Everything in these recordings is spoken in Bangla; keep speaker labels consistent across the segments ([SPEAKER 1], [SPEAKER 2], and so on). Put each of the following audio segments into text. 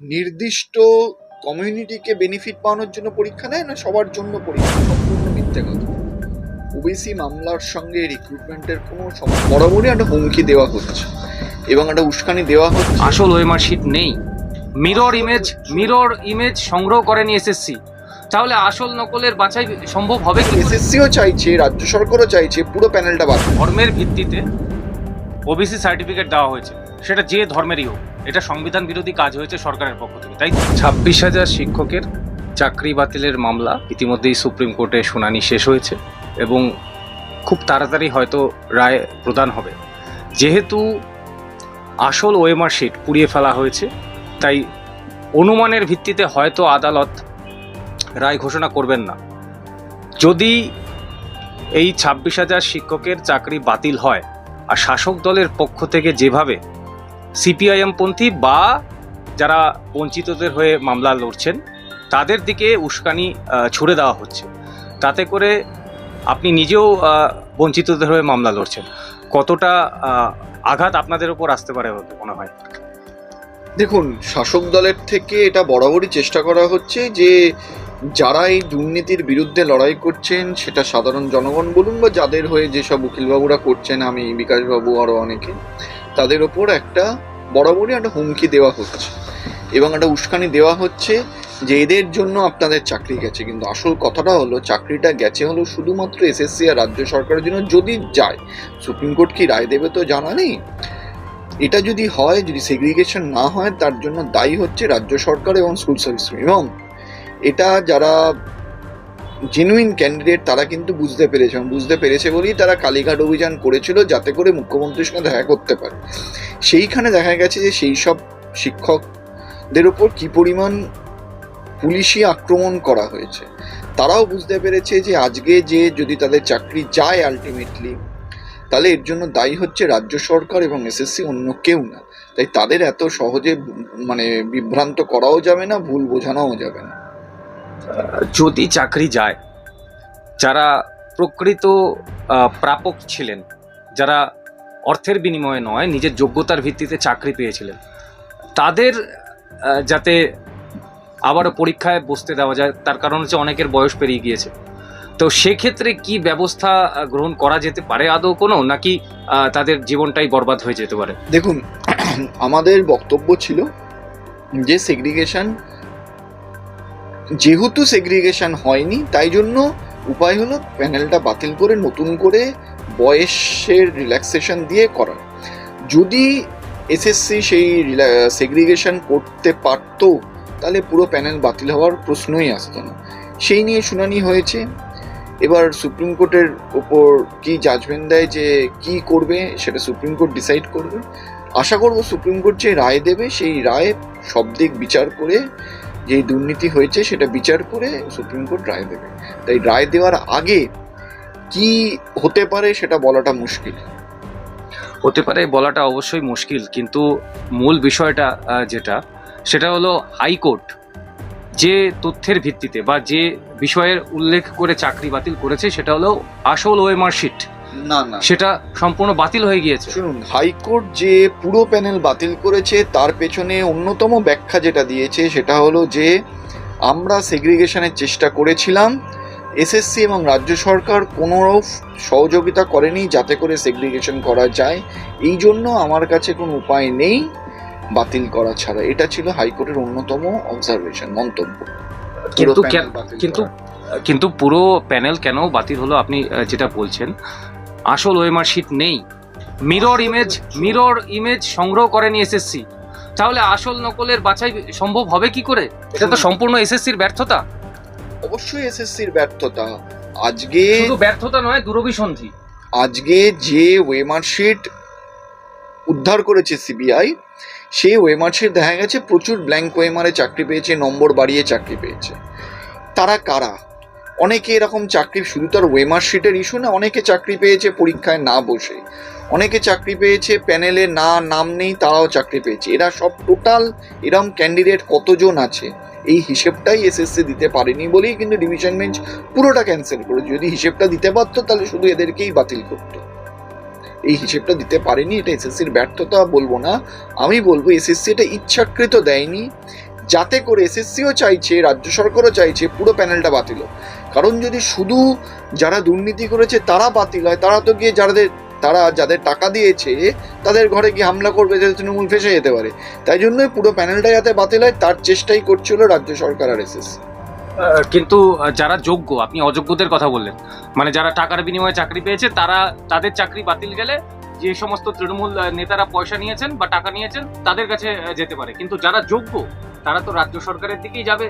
[SPEAKER 1] নির্দিষ্ট কমিউনিটিকে বেনিফিট পাওয়ানোর জন্য পরীক্ষা নেয় না সবার জন্য পরীক্ষা? সম্পূর্ণ মিথ্যে কথা। ওবিসি মামলার সঙ্গে রিক্রুটমেন্টের কোনো বরাবরই একটা হুমকি দেওয়া হচ্ছে এবং একটা উস্কানি দেওয়া হচ্ছে।
[SPEAKER 2] আসল ওয়েমার শিট নেই। মিরর ইমেজ মিরর ইমেজ সংগ্রহ করেনি এসএসসি তাহলে আসল নকলের বাছাই সম্ভব হবে কি
[SPEAKER 1] এসএসসিও চাইছে রাজ্য সরকারও চাইছে পুরো প্যানেলটা বাদ।
[SPEAKER 2] ধর্মের ভিত্তিতে ওবিসি সার্টিফিকেট দেওয়া হয়েছে। সেটা যে ধর্মেরই হোক, এটা সংবিধান বিরোধী কাজ হয়েছে সরকারের পক্ষ থেকে, তাই ছাব্বিশ হাজার শিক্ষকের চাকরি বাতিলের মামলা ইতিমধ্যেই সুপ্রিম কোর্টে শুনানি শেষ হয়েছে এবং খুব তাড়াতাড়ি হয়তো রায় প্রদান হবে। যেহেতু আসল ওয়েমার শিট পুড়িয়ে ফেলা হয়েছে, তাই অনুমানের ভিত্তিতে হয়তো আদালত রায় ঘোষণা করবেন না। যদি এই ছাব্বিশ হাজার শিক্ষকের চাকরি বাতিল হয়, আর শাসক দলের পক্ষ থেকে যেভাবে সিপিআইএম পন্থী বা যারা বঞ্চিতদের হয়ে মামলা লড়ছেন, তাদের দিকে উস্কানি ছুড়ে দেওয়া হচ্ছে। তাতে করে আপনি নিজেও বঞ্চিতদের হয়ে মামলা লড়ছেন। কতটা আঘাত আপনাদের উপর আসতে পারে মনে হয়?
[SPEAKER 1] দেখুন, শাসক দলের থেকে এটা বরাবরই চেষ্টা করা হচ্ছে যে, যারা এই দুর্নীতির বিরুদ্ধে লড়াই করছেন, সেটা সাধারণ জনগণ বলুন বা যাদের হয়ে যেসব উকিলবাবুরা করছেন, আমি বিকাশবাবু আরও অনেকে তাদের ওপর একটা বরাবরই একটা হুমকি দেওয়া হচ্ছে। এবং একটা উস্কানি দেওয়া হচ্ছে যে এদের জন্য আপনাদের চাকরি গেছে। কিন্তু আসল কথাটা হলো, চাকরিটা গেছে হলো শুধুমাত্র এসএসসি আর রাজ্য সরকারের জন্য যদি যায়। সুপ্রিম কোর্ট কি রায় দেবে তো জানা নেই। এটা যদি হয়, যদি সেগ্রিগেশন না হয়, তার জন্য দায়ী হচ্ছে রাজ্য সরকার এবং স্কুল সার্ভিস এবং এটা যারা জেনুইন ক্যান্ডিডেট তারা কিন্তু বুঝতে পেরেছে বুঝতে পেরেছে বলেই তারা কালীঘাট অভিযান করেছিল যাতে করে মুখ্যমন্ত্রীর সঙ্গে দেখা করতে পারে। সেইখানে দেখা গেছে যে সেই সব শিক্ষকদের ওপর কি পরিমাণ পুলিশি আক্রমণ করা হয়েছে, তারাও বুঝতে পেরেছে যে আজকে যে যদি তাদের চাকরি যায় আলটিমেটলি তাহলে এর জন্য দায়ী হচ্ছে রাজ্য সরকার এবং এসএসসি অন্য কেউ না। তাই তাদের এত সহজে মানে বিভ্রান্ত করাও যাবে না, ভুল বোঝানোও যাবে না।
[SPEAKER 2] যদি চাকরি যায়, যারা প্রকৃত প্রাপক ছিলেন, যারা অর্থের বিনিময়ে নয়, নিজের যোগ্যতার ভিত্তিতে চাকরি পেয়েছিলেন, তাদের যাতে আবারও পরীক্ষায় বসতে দেওয়া যায়, তার কারণ হচ্ছে অনেকের বয়স পেরিয়ে গিয়েছে। তো সেক্ষেত্রে কি ব্যবস্থা গ্রহণ করা যেতে পারে আদৌ কোনো, নাকি তাদের জীবনটাই বরবাদ হয়ে যেতে পারে?
[SPEAKER 1] দেখুন, আমাদের বক্তব্য ছিল যে সেগ্রিগেশন যেহেতু সেগ্রিগেশন হয়নি, তাই জন্য উপায় হলো প্যানেলটা বাতিল করে নতুন করে বয়সের রিল্যাক্সেশন দিয়ে করা যদি এসএসসি সেই সেগ্রিগেশন করতে পারতো, তাহলে পুরো প্যানেল বাতিল হওয়ার প্রশ্নই আসতো না। সেই নিয়ে শুনানি হয়েছে। এবার সুপ্রিম কোর্টের ওপর কি জাজমেন্ট দেয় যে কি করবে, সেটা সুপ্রিম কোর্ট ডিসাইড করবে। আশা করব সুপ্রিম কোর্ট যে রায় দেবে, সেই রায় সব দিক বিচার করে যে দুর্নীতি হয়েছে সেটা বিচার করে সুপ্রিম কোর্ট রায় দেবে। তাই রায় দেওয়ার আগে কি হতে পারে সেটা বলাটা মুশকিল।
[SPEAKER 2] হতে পারে, বলাটা অবশ্যই মুশকিল, কিন্তু মূল বিষয়টা যেটা, সেটা হলো হাইকোর্ট যে তথ্যের ভিত্তিতে বা যে বিষয়ের উল্লেখ করে চাকরি বাতিল করেছে সেটা হলো আসল শিট।
[SPEAKER 1] না না।
[SPEAKER 2] সেটা সম্পূর্ণ বাতিল হয়ে গিয়েছে।
[SPEAKER 1] শুনুন হাইকোর্ট যে পুরো প্যানেল বাতিল করেছে তার পেছনে অন্যতম ব্যাখ্যা যেটা দিয়েছে সেটা হলো যে আমরা সেগ্রিগেশনের চেষ্টা করেছিলাম এসএসসি এবং রাজ্য সরকার কোনো সহযোগিতা করেনি যাতে করে সেগ্রিগেশন করা যায়। এই জন্য আমার কাছে কোনো উপায় নেই বাতিল করা ছাড়া। এটা ছিল হাইকোর্টের অন্যতম অবজারভেশন মন্তব্য।
[SPEAKER 2] কিন্তু কিন্তু কিন্তু পুরো প্যানেল কেন বাতিল হলো আপনি যেটা বলছেন আসল ওএমআর শিট নেই। মিরর ইমেজ মিরর ইমেজ সংগ্রহ করেনি এসএসসি। তাহলে আসল নকলের বাছাই সম্ভব হবে কি করে? এটা তো সম্পূর্ণ এসএসসির ব্যর্থতা।
[SPEAKER 1] অবশ্যই এসএসসির ব্যর্থতা। আজকে
[SPEAKER 2] শুধু ব্যর্থতা নয় দুরভিসন্ধি।
[SPEAKER 1] আজকে যে ওয়েমার্কশিট উদ্ধার করেছে সিবিআই সেই ওয়েমার্কশিট দেখা গেছে প্রচুর ব্ল্যাঙ্ক ওয়েমারে চাকরি পেয়েছে নম্বর বাড়িয়ে চাকরি পেয়েছে। তারা কারা? অনেকে এরকম চাকরি শুধু তার ওয়েমার্কশিটের ইস্যু না, অনেকে চাকরি পেয়েছে পরীক্ষায় না বসে। অনেকে চাকরি পেয়েছে প্যানেলে না, নাম নেই, তারাও চাকরি পেয়েছে। এরা সব টোটাল এরকম ক্যান্ডিডেট কতজন আছে? এই হিসেবটাই এসএসসি দিতে পারেনি বলেই কিন্তু ডিভিশন বেঞ্চ পুরোটা ক্যান্সেল করে যদি হিসেবটা দিতে পারতো, তাহলে শুধু এদেরকেই বাতিল করতো। এই হিসেবটা দিতে পারেনি, এটা এসএসসির ব্যর্থতা বলব না। আমি বলব এসএসসি এটা ইচ্ছাকৃত দেয়নি। যাতে করে এসএসসিও চাইছে, রাজ্য সরকারও চাইছে, পুরো প্যানেলটা বাতিল। কারণ যদি শুধু যারা দুর্নীতি করেছে তারা বাতিল হয়, তারা তো গিয়ে যাদের, তারা যাদের টাকা দিয়েছে, তাদের ঘরে গিয়ে হামলা করবে যাতে তৃণমূল ফেসে যেতে পারে। তাই জন্যই পুরো প্যানেলটা যাতে বাতিল হয়, তার চেষ্টাই করছিল রাজ্য সরকার আর এসএসসি।
[SPEAKER 2] কিন্তু যারা যোগ্য, আপনি অযোগ্যদের কথা বললেন মানে যারা টাকার বিনিময়ে চাকরি পেয়েছে, তারা, তাদের চাকরি বাতিল গেলে যে সমস্ত তৃণমূল নেতারা পয়সা নিয়েছেন বা টাকা নিয়েছেন, তাদের কাছে যেতে পারে। কিন্তু যারা যোগ্য তারা তো রাজ্য সরকারের দিকেই যাবে।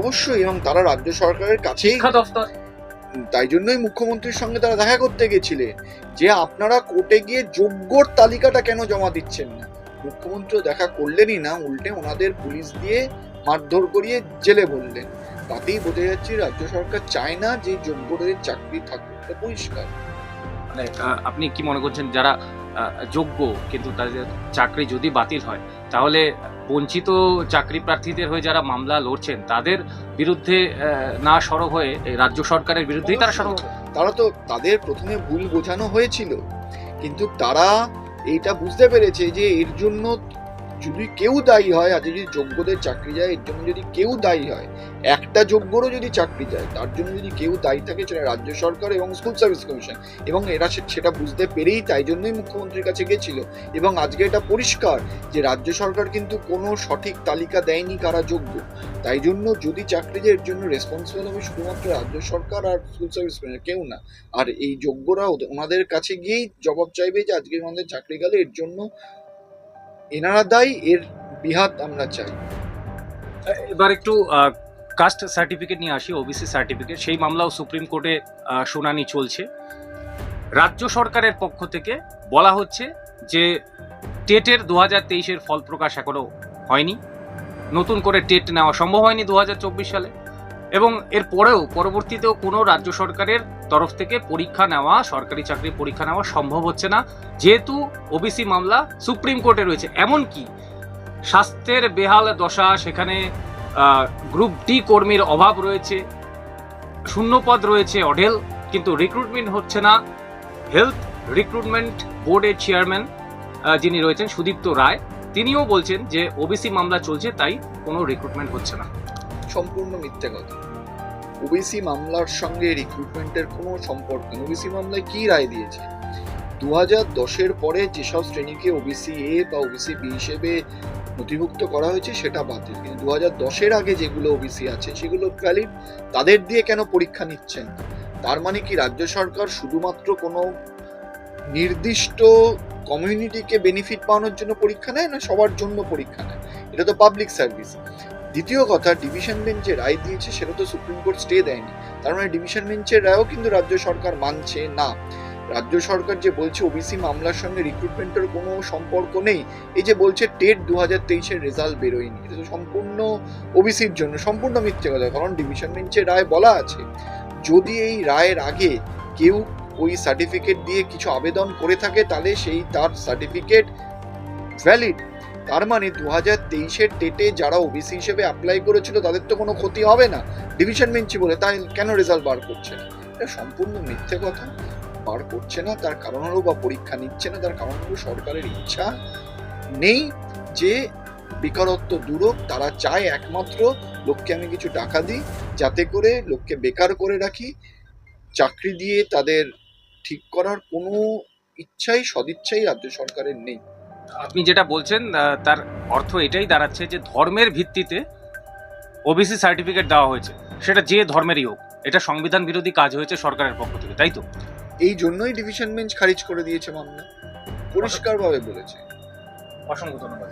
[SPEAKER 1] অবশ্যই এবং তারা রাজ্য সরকারের কাছেই
[SPEAKER 2] শিক্ষা দপ্তর
[SPEAKER 1] তাই জন্যই মুখ্যমন্ত্রীর সঙ্গে তারা দেখা করতে গেছিলেন যে আপনারা কোর্টে গিয়ে যোগ্যর তালিকাটা কেন জমা দিচ্ছেন না? মুখ্যমন্ত্রী দেখা করলেনই না উল্টে ওনাদের পুলিশ দিয়ে মারধর করিয়ে জেলে বললেন। তাতেই বোঝা যাচ্ছে রাজ্য সরকার চায় না যে যোগ্যদের চাকরি থাকুক এটা পরিষ্কার।
[SPEAKER 2] মানে আপনি কি মনে করছেন যারা যোগ্য কিন্তু তাদের চাকরি যদি বাতিল হয় তাহলে বঞ্চিত চাকরি প্রার্থীদের হয়ে যারা মামলা লড়ছেন, তাদের বিরুদ্ধে না সরব হয়ে রাজ্য সরকারের বিরুদ্ধেই তারা সরব?
[SPEAKER 1] তারা তো তাদের প্রথমে ভুল বোঝানো হয়েছিল, কিন্তু তারা এইটা বুঝতে পেরেছে যে এর জন্য যদি কেউ দায়ী হয় আজ যদি যোগ্যদের চাকরি যায়, এর জন্য যদি কেউ দায়ী হয়, একটা যোগ্যরও যদি চাকরি যায়, তার জন্য যদি কেউ দায়ী থাকে সেটা রাজ্য সরকার এবং স্কুল সার্ভিস কমিশন এবং এরা সেটা বুঝতে পেরেই তাই জন্যই মুখ্যমন্ত্রীর কাছে গেছিল। এবং আজকে এটা পরিষ্কার যে রাজ্য সরকার কিন্তু কোনো সঠিক তালিকা দেয়নি কারা যোগ্য। তাই জন্য যদি চাকরি যায়, এর জন্য রেসপন্সিবল হবে শুধুমাত্র রাজ্য সরকার আর স্কুল সার্ভিস কমিশন কেউ না। আর এই যোগ্যরা ওনাদের কাছে গিয়েই জবাব চাইবে যে আজকে আমাদের চাকরি গেলে এর জন্য এনারা দায়ী, এর বিহাত আমরা চাই।
[SPEAKER 2] এবার একটু কাস্ট সার্টিফিকেট নিয়ে আসি ওবিসি সার্টিফিকেট সেই মামলাও সুপ্রিম কোর্টে শুনানি চলছে। রাজ্য সরকারের পক্ষ থেকে বলা হচ্ছে যে, টেটের দু হাজার তেইশের ফল প্রকাশ এখনও হয়নি। নতুন করে টেট নেওয়া সম্ভব হয়নি দু হাজার চব্বিশ সালে। এবং এর পরেও পরবর্তীতেও কোনো রাজ্য সরকারের তরফ থেকে পরীক্ষা নেওয়া, সরকারি চাকরির পরীক্ষা নেওয়া সম্ভব হচ্ছে না। যেহেতু ওবিসি মামলা সুপ্রিম কোর্টে রয়েছে, এমনকি স্বাস্থ্যের বেহাল দশা, সেখানে গ্রুপ ডি কর্মীর অভাব রয়েছে, শূন্যপদ রয়েছে অঢেল, কিন্তু রিক্রুটমেন্ট হচ্ছে না। হেলথ রিক্রুটমেন্ট বোর্ডের চেয়ারম্যান যিনি রয়েছেন সুদীপ্ত রায়, তিনিও বলছেন যে ওবিসি মামলা চলছে, তাই কোনো রিক্রুটমেন্ট হচ্ছে না।
[SPEAKER 1] সম্পূর্ণ মিথ্যে কথা। ওবিসি মামলার সঙ্গে রিক্রুটমেন্টের কোনো সম্পর্ক নেই। ওবিসি মামলায় কি রায় দিয়েছে? দু হাজার দশের পরে যেসব শ্রেণীকে ওবিসি এ বা ওবিসি বি হিসেবে নথিভুক্ত করা হয়েছে, সেটা বাতিল। কিন্তু দু হাজার দশের আগে যেগুলো ওবিসি আছে, সেগুলো ভ্যালিড তাদের দিয়ে কেন পরীক্ষা নিচ্ছেন? তার মানে কি রাজ্য সরকার শুধুমাত্র কোনো নির্দিষ্ট কমিউনিটিকে বেনিফিট পাওয়ানোর জন্য পরীক্ষা নেয় না, সবার জন্য পরীক্ষা নেয়? এটা তো পাবলিক সার্ভিস দ্বিতীয় কথা ডিভিশন বেঞ্চ রায় দিয়েছে, সেটা তো সুপ্রিম কোর্ট স্টে দেয়নি। তার মানে ডিভিশন বেঞ্চের রায়ও কিন্তু রাজ্য সরকার মানছে না। রাজ্য সরকার যে বলছে ওবিসি মামলার সঙ্গে রিক্রুটমেন্টের কোনো সম্পর্ক নেই, এই যে বলছে টেট দু হাজার তেইশের রেজাল্ট বেরোয়নি। এটা তো সম্পূর্ণ ওবিসির জন্য, সম্পূর্ণ মিথ্যে কথা, কারণ ডিভিশন বেঞ্চের রায় বলা আছে, যদি এই রায়ের আগে কেউ ওই সার্টিফিকেট দিয়ে কিছু আবেদন করে থাকে, তাহলে সেই তার সার্টিফিকেট ভ্যালিড তার মানে দু হাজার তেইশের ডেটে যারা ওবিসি হিসেবে অ্যাপ্লাই করেছিল, তাদের তো কোনো ক্ষতি হবে না। ডিভিশন বেঞ্চি বলে, তাই কেন রেজাল্ট বার করছে না? এটা সম্পূর্ণ মিথ্যে কথা। বার করছে না, তার কারণ হলো বা পরীক্ষা নিচ্ছে না, তার কারণ হলো সরকারের ইচ্ছা নেই যে বেকারত্ব দূর হোক। তারা চায় একমাত্র লোককে আমি কিছু টাকা দিই, যাতে করে লোককে বেকার করে রাখি, চাকরি দিয়ে তাদের ঠিক করার কোনো ইচ্ছাই, সদিচ্ছাই রাজ্য সরকারের নেই।
[SPEAKER 2] আপনি যেটা বলছেন তার অর্থ এটাই দাঁড়াচ্ছে যে ধর্মের ভিত্তিতে ওবিসি সার্টিফিকেট দেওয়া হয়েছে। সেটা যে ধর্মেরই হোক এটা সংবিধান বিরোধী কাজ হয়েছে সরকারের পক্ষ থেকে তাই তো?
[SPEAKER 1] এই জন্যই ডিভিশন বেঞ্চ খারিজ করে দিয়েছে মামলা। পরিষ্কারভাবে বলেছে।
[SPEAKER 2] অসংখ্য ধন্যবাদ।